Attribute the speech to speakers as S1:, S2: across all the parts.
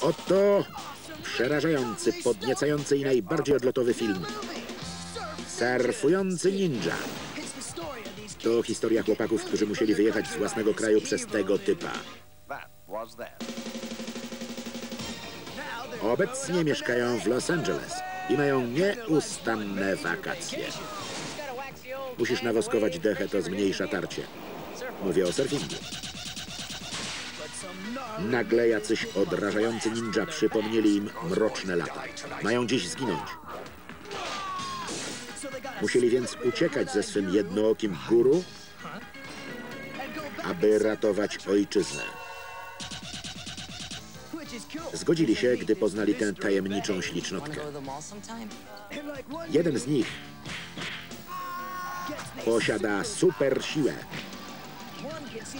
S1: Oto przerażający, podniecający i najbardziej odlotowy film. Surfujący ninja. To historia chłopaków, którzy musieli wyjechać z własnego kraju przez tego typa. Obecnie mieszkają w Los Angeles i mają nieustanne wakacje. Musisz nawoskować dechę, to zmniejsza tarcie. Mówię o surfingu. Nagle jacyś odrażający ninja przypomnieli im mroczne lata. Mają dziś zginąć. Musieli więc uciekać ze swym jednookim guru, aby ratować ojczyznę. Zgodzili się, gdy poznali tę tajemniczą ślicznotkę. Jeden z nich posiada super siłę.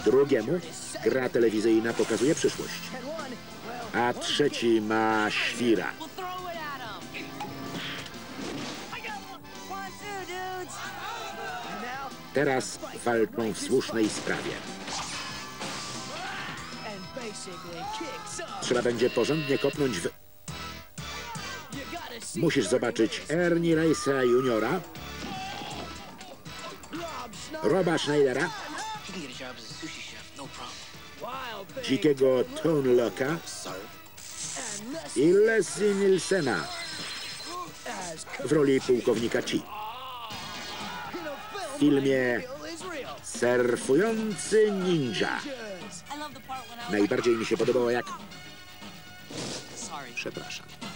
S1: Drugiemu gra telewizyjna pokazuje przyszłość. A trzeci ma świra. Teraz walczą w słusznej sprawie. Trzeba będzie porządnie kopnąć w... Musisz zobaczyć Ernie Rice'a Juniora, Roba Schneidera, Dzikiego Tone Locka i Leslie Nielsena w roli pułkownika Chi. W filmie Surfujący Ninja. Najbardziej mi się podobało jak... Przepraszam.